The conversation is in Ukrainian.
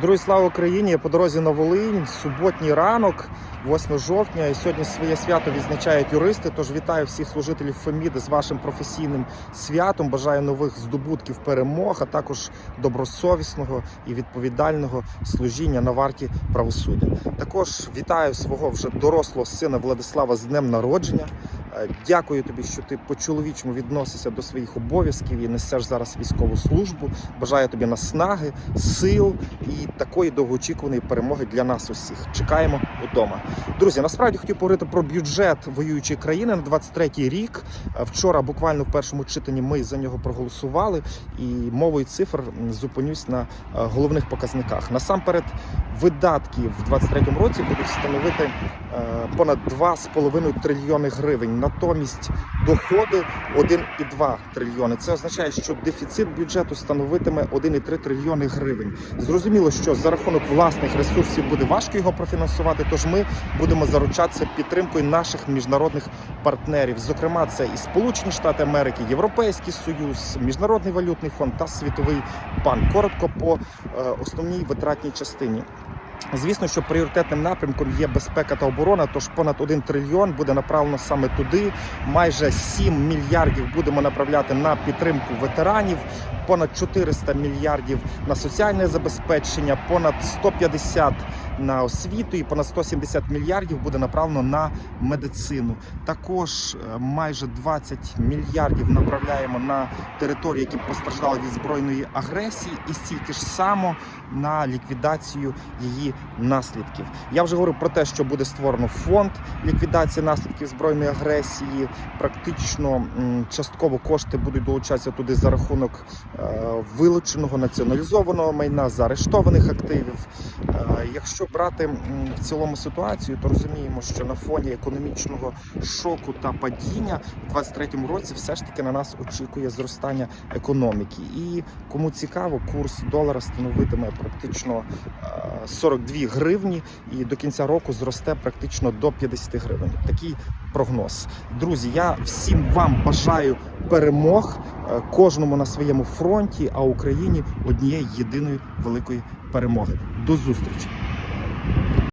Друзі, слава Україні! Я по дорозі на Волинь, суботній ранок, 8 жовтня. І сьогодні своє свято відзначають юристи. Тож вітаю всіх служителів Феміди з вашим професійним святом. Бажаю нових здобутків перемог, а також добросовісного і відповідального служіння на варті правосуддя. Також вітаю свого вже дорослого сина Владислава з днем народження. Е, Дякую тобі, що ти по-чоловічому відносишся до своїх обов'язків і несеш зараз військову службу. Бажаю тобі наснаги, сил і такої довгоочікуваної перемоги для нас усіх. Чекаємо вдома. Друзі, насправді хотів поговорити про бюджет воюючої країни на 23-й рік. Е, Вчора буквально в першому читанні ми за нього проголосували, і мовою цифр зупинюсь на е, головних показниках. Насамперед, видатки в 23-му році будуть становити понад 2,5 трильйони гривень. Натомість доходи 1,2 трильйони. Це означає, що дефіцит бюджету становитиме 1,3 трильйони гривень. Зрозуміло, що за рахунок власних ресурсів буде важко його профінансувати. Тож ми будемо заручатися підтримкою наших міжнародних партнерів. Зокрема, це і Сполучені Штати Америки, Європейський Союз, Міжнародний валютний фонд та Світовий банк. Коротко по е, основній витратній частині. Звісно, що пріоритетним напрямком є безпека та оборона. Тож понад 1 трильйон буде направлено саме туди. Майже 7 мільярдів будемо направляти на підтримку ветеранів, понад 400 мільярдів на соціальне забезпечення, понад 150 на освіту і понад 170 мільярдів буде направлено на медицину. Також е, майже 20 мільярдів направляємо на території, які постраждали від збройної агресії, і стільки ж само на ліквідацію її наслідків. Я вже говорив про те, що буде створено фонд ліквідації наслідків збройної агресії. Практично частково кошти будуть долучатися туди за рахунок е, вилученого націоналізованого майна, заарештованих активів. Е, Якщо брати в цілому ситуацію, то розуміємо, що на фоні економічного шоку та падіння в 2023 році все ж таки на нас очікує зростання економіки. І кому цікаво, курс долара становитиме практично е, 42 гривні, і до кінця року зросте практично до 50 гривень. Такий прогноз. Друзі, я всім вам бажаю перемог, е, кожному на своєму фронті, а Україні однієї єдиної великої перемоги. До зустрічі!